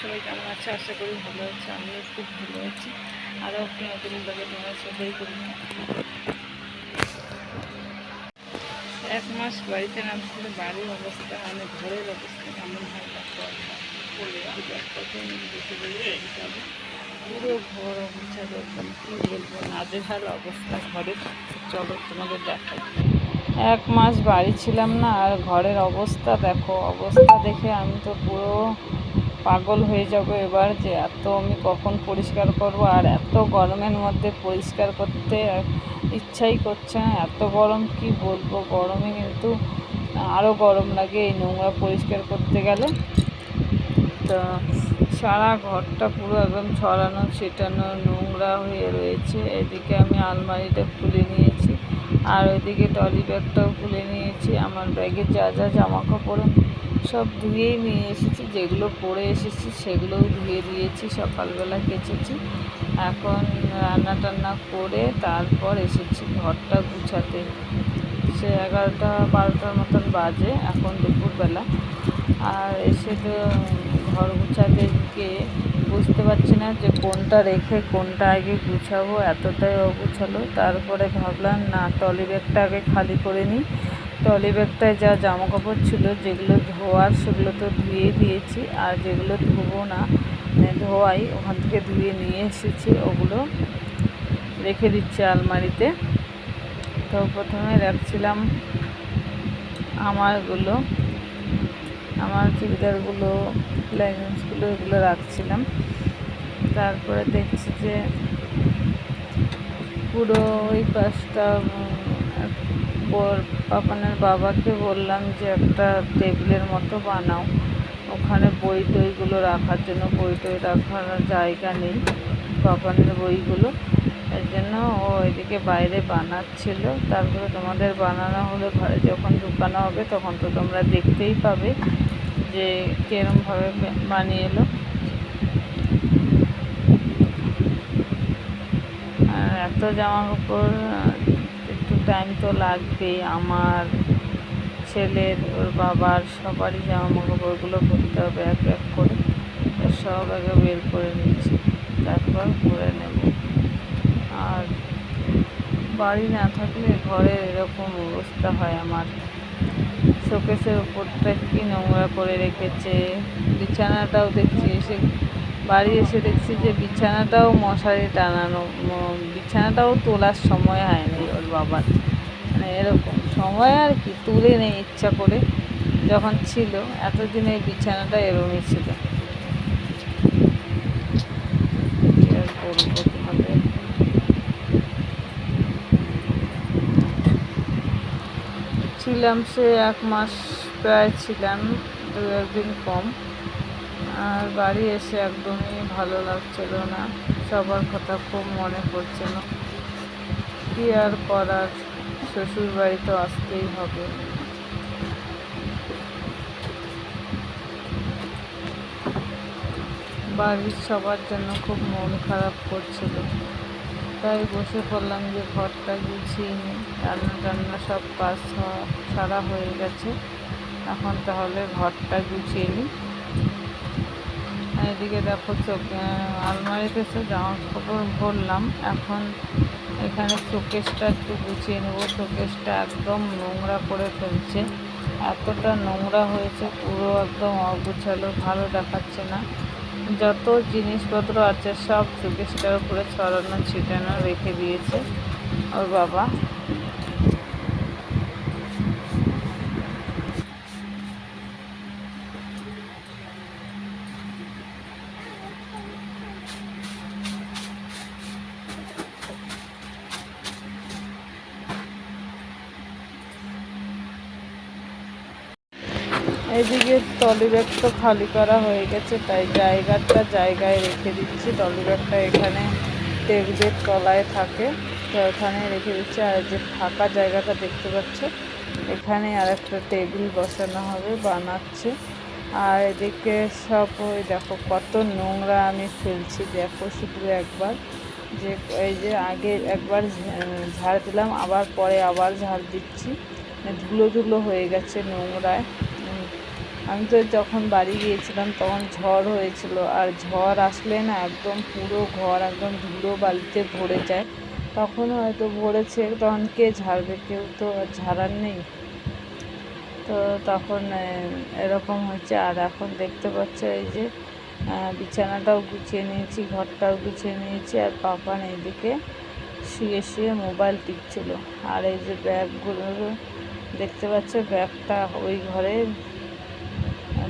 সবাই কেমন আছে? আশা করি ভালো আছে, আমিও খুব ভালো আছি। আরও একটু নতুন ব্লগে তোমরা সবাই করি এক মাস বাড়িতে না বাড়ির অবস্থা মানে ঘরের অবস্থা কেমন হয় দেখো দেখে পুরো ঘর অবস্থায় একদম কী বলব, নাজেহাল অবস্থা ঘরের চলো তোমাদের দেখাই। এক মাস বাড়ি ছিলাম না, আর ঘরের অবস্থা দেখো, অবস্থা দেখে আমি তো পুরো পাগল হয়ে যাব এবার যে এত আমি কখন পরিষ্কার করব? আর এত গরমের মধ্যে পরিষ্কার করতে ইচ্ছাই করছে না। এত গরম কি বলব? গরমে কিন্তু আরও গরম লাগে এই নোংরা পরিষ্কার করতে গেলে। তো সারা ঘরটা পুরো একদম ছড়ানো, ছিটানো, নোংরা হয়ে রয়েছে। এদিকে আমি আলমারিটা খুলে নিয়েছি আর ওইদিকে টলি ব্যাগটাও খুলে নিয়েছি। আমার ব্যাগে যা যা জামা কাপড় সব ধুয়েই নিয়ে এসেছি, যেগুলো পরে এসেছি সেগুলোও ধুয়ে দিয়েছি, সকালবেলা কেচেছি। এখন রান্না টান্না করে তারপর এসেছি ঘরটা গুছাতে। সে এগারোটা বারোটার মতন বাজে, এখন দুপুরবেলা। আর এসে তো ঘর গুছাতে গিয়ে বুঝতে পারছি না যে কোনটা রেখে কোনটা আগে গুছাবো, এতটাই অগুছালো। তারপরে ভাবলাম, না টলি ব্যাগটা আগে খালি করে নিই। টলি ব্যাগটায় যা জামা কাপড় ছিল, যেগুলো ধোয়ার, সেগুলো তো ধুয়ে দিয়েছি। আর যেগুলো ধোবো না মানে ধোয়াই, ওখান থেকে ধুয়ে নিয়ে এসেছি। ওগুলো রেখে দিচ্ছি আলমারিতে। তো প্রথমে রাখছিলাম আমারগুলো, আমার চুড়িদারগুলো, লেগিংসগুলো, এগুলো রাখছিলাম। তারপরে দেখছি যে পুরো ওই পাশটা পাপানের বাবাকে বললাম যে একটা টেবিলের মতো বানাও। ওখানে বই টইগুলো রাখার জন্য বই টই রাখার জায়গা নেই। পাপানের বইগুলো। এর জন্য ও এদিকে বাইরে বানাচ্ছিল। তারপরে তোমাদের বানানো হলে ঘরে যখন ঢুকানো হবে তখন তো তোমরা দেখতেই পাবে যে কীরমভাবে বানিয়ে এলো। আর এত জামা কাপড় টাইম তো লাগবেই। আমার ছেলের, ওর বাবার, সবারই জামা কাপড়গুলো করতে হবে এক এক করে। সব আগে বের করে নিচ্ছি। তারপর করে নেব। আর বাড়ি না থাকলে ঘরের এরকম অবস্থা হয় আমার। শোকেসের উপরটা কি নোংরা করে রেখেছে। বিছানাটাও দেখছি এসে, বাড়ি এসে দেখছি যে বিছানাটাও মশারি টানানো বিছানাটাও তোলার সময় হয়নি ওর বাবার। এরকম। সময় আর কি, তুলে নেই ইচ্ছা করে। যখন ছিল, এতদিন এই বিছানাটা এরমই ছিল। ছিলাম সে এক মাস প্রায় ছিলাম, দু একদিন কম। আর বাড়ি এসে একদমই ভালো লাগছিল না। সবার কথা খুব মনে পড়ছিল। কী আর করার? শ্বশুর বাড়ি তো আসতেই হবে। বাড়ির সবার জন্য খুব মন খারাপ করছিল। তাই বসে পড়লাম যে ঘরটা গুছিয়ে নিই। রান্না টান্না সব কাজ সারা হয়ে গেছে। এখন তাহলে ঘরটা গুছিয়ে নিই। এদিকে দেখো চোখ আলমারিতে সে জামা কাপড় ভরলাম। এখন এখানে শোকেসটা একটু গুছিয়ে নেব। শোকেসটা একদম নোংরা করে ফেলছে। এতটা নোংরা হয়েছে, পুরো একদম অগুছালো, ভালো দেখাচ্ছে না। যত জিনিসপত্র আছে, সব শোকেসটার উপরে ছড়ানো, ছিটানো রেখে দিয়েছে। ওর বাবা এদিকে টলি ব্যাগ তো খালি করা হয়ে গেছে, তাই জায়গাটা জায়গায় রেখে দিচ্ছি। টলি ব্যাগটা এখানে টেবিলের তলায় থাকে, তো এখানে রেখে দিচ্ছি। আর যে ফাঁকা জায়গাটা দেখতে পাচ্ছ, এখানে আর একটা টেবিল বসানো হবে, বানাচ্ছে। আর এদিকে সব ওই দেখো কত নোংরা আমি ফেলছি, দেখো শুধু একবার। যে এই যে আগে একবার ঝাড় দিলাম, আবার পরে আবার ঝাড় দিচ্ছি। ধুলো ধুলো হয়ে গেছে নোংরায়। আমি তো যখন বাড়ি গিয়েছিলাম তখন ঝড় হয়েছিল আর ঝড় আসলে না একদম পুরো ঘর একদম ধুলো বালিতে ভরে যায়। তখন হয়তো ভরেছে, তখন কে ঝাড়বে? কেউ তো ঝাড়ার নেই। তো তখন এরকম হচ্ছে আর এখন দেখতে পাচ্ছ এই যে বিছানাটাও গুছিয়ে নিয়েছি, ঘরটাও গুছিয়ে নিয়েছি। আর পাপান এইদিকে শুয়ে শুয়ে মোবাইল টিপছিল। আর এই যে ব্যাগগুলো, দেখতে পাচ্ছ ব্যাগটা ওই ঘরে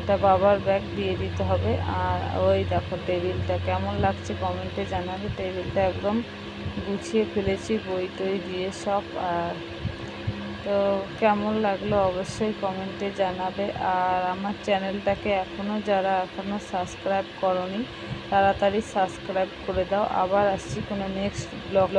একটা বাবার ব্যাগ দিয়ে দিতে হবে। আর ওই দেখো টেবিলটা কেমন লাগছে কমেন্টে জানাবে। টেবিলটা একদম গুছিয়ে ফেলেছি, বই টই দিয়ে সব। আর তো কেমন লাগল অবশ্যই কমেন্টে জানাবে। আর আমার চ্যানেলটাকে এখনও যারা এখনও সাবস্ক্রাইব করনি, তাড়াতাড়ি সাবস্ক্রাইব করে দাও। আবার আসছি কোনো নেক্সট ব্লগ